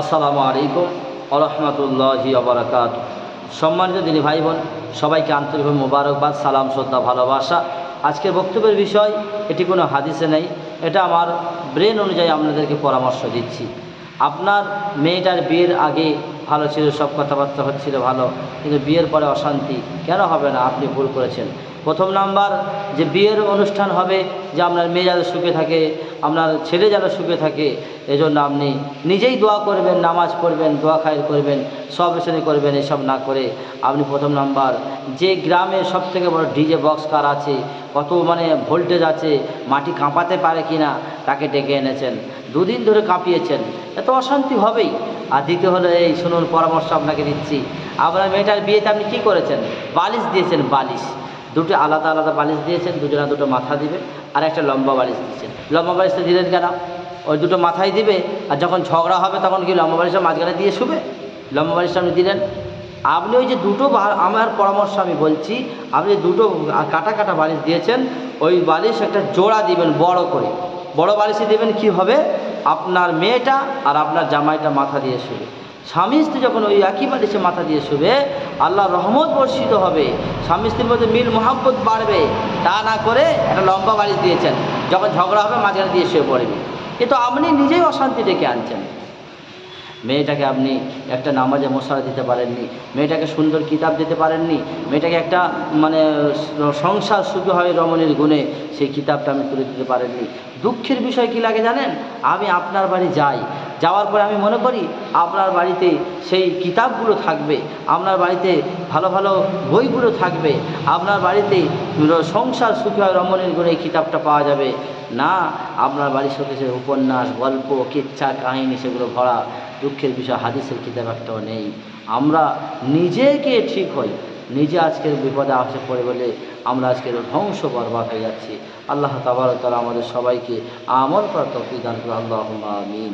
আসসালামু আলাইকুম আরহামতুল্লাহি আবরাকাত সম্মানিত দিনী ভাই বোন সবাইকে আন্তরিকভাবে মোবারকবাদ, সালাম, শ্রদ্ধা, ভালোবাসা। আজকের বক্তব্যের বিষয়, এটি কোনো হাদিসে নেই। এটা আমার ব্রেন অনুযায়ী আপনাদেরকে পরামর্শ দিচ্ছি। আপনার মেয়েটার বিয়ের আগে ভালো ছিল, সব কথাবার্তা হচ্ছিল ভালো, কিন্তু বিয়ের পরে অশান্তি। কেন হবে না? আপনি ভুল করেছেন। প্রথম নাম্বার, যে বিয়ের অনুষ্ঠান হবে, যে আপনার মেয়ে যাতে সুখে থাকে, আপনার ছেলে যেন সুখে থাকে, এজন্য আপনি নিজেই দোয়া করবেন, নামাজ পড়বেন, দোয়া খায়ের করবেন, সব এসে করবেন, এসব না করে আপনি প্রথম নাম্বার, যে গ্রামে সব থেকে বড় ডিজে বক্স কার আছে, কত মানে ভোল্টেজ আছে, মাটি কাঁপাতে পারে কি না তাকে ডেকে এনেছেন। দুদিন ধরে কাঁপিয়েছেন। এত অশান্তি হবেই। আর দ্বিতীয় হলো, এই শুনুন, পরামর্শ আপনাকে দিচ্ছি। আপনার মেয়েটার বিয়েতে আপনি কী করেছেন? বালিশ দিয়েছেন, বালিশ। দুটো আলাদা আলাদা বালিশ দিয়েছেন, দুজনা দুটো মাথা দিবে, আর একটা লম্বা বালিশ দিয়েছেন। লম্বা বালিশটা দিলেন কেন? ওই দুটো মাথায় দিবে, আর যখন ঝগড়া হবে তখন কি লম্বা বালিশটা মাঝখানে দিয়ে শুবে? লম্বা বালিশটা আপনি দিলেন। আপনি ওই যে দুটো আমার পরামর্শ আমি বলছি, আপনি দুটো কাটা কাটা বালিশ দিয়েছেন, ওই বালিশ একটা জোড়া দিবেন বড় করে। বড় বালিশে দেবেন, কি হবে? আপনার মেয়েটা আর আপনার জামাইটা মাথা দিয়ে শুবে। স্বামী স্ত্রী যখন ওই একই বালিশে মাথা দিয়ে শুবে আল্লাহ রহমত বর্ষিত হবে। স্বামী স্ত্রীর মধ্যে মিল, মহাব্বত বাড়বে। তা না করে একটা লম্বা বালিশ দিয়েছেন। যখন ঝগড়া হবে, মাঝখানে দিয়ে শুয়ে পড়বে এ তো আপনি নিজেই অশান্তি ডেকে আনছেন। মেয়েটাকে আপনি একটা নামাজে মশলা দিতে পারেননি, মেয়েটাকে সুন্দর কিতাব দিতে পারেননি, মেয়েটাকে একটা মানে সংসার শুধু হয় রমণীর গুণে, সেই কিতাবটা আমি তুলে দিতে পারেননি। দুঃখের বিষয় কি লাগে জানেন? আমি আপনার বাড়ি যাই যাওয়ার পরে আমি মনে করি আপনার বাড়িতে সেই কিতাবগুলো থাকবে, আপনার বাড়িতে ভালো ভালো বইগুলো থাকবে, আপনার বাড়িতে সংসার সুখী হয় রমণীর গুণে এই কিতাবটা পাওয়া যাবে। না, আপনার বাড়ির সাথে সে উপন্যাস, গল্প, কিচ্ছা, কাহিনী সেগুলো ভরা, দুঃখের বিষয়, হাদিসের কিতাব একটাও নেই। আমরা নিজেকে ঠিক হই, নিজে আজকের বিপদে আসে পড়ে বলে আমরা আজকের ধ্বংস বরবাদ হয়ে যাচ্ছি। আল্লাহ তাবার তারা আমাদের সবাইকে আমল করা তফিক দান করে আল্লাহ আমিন।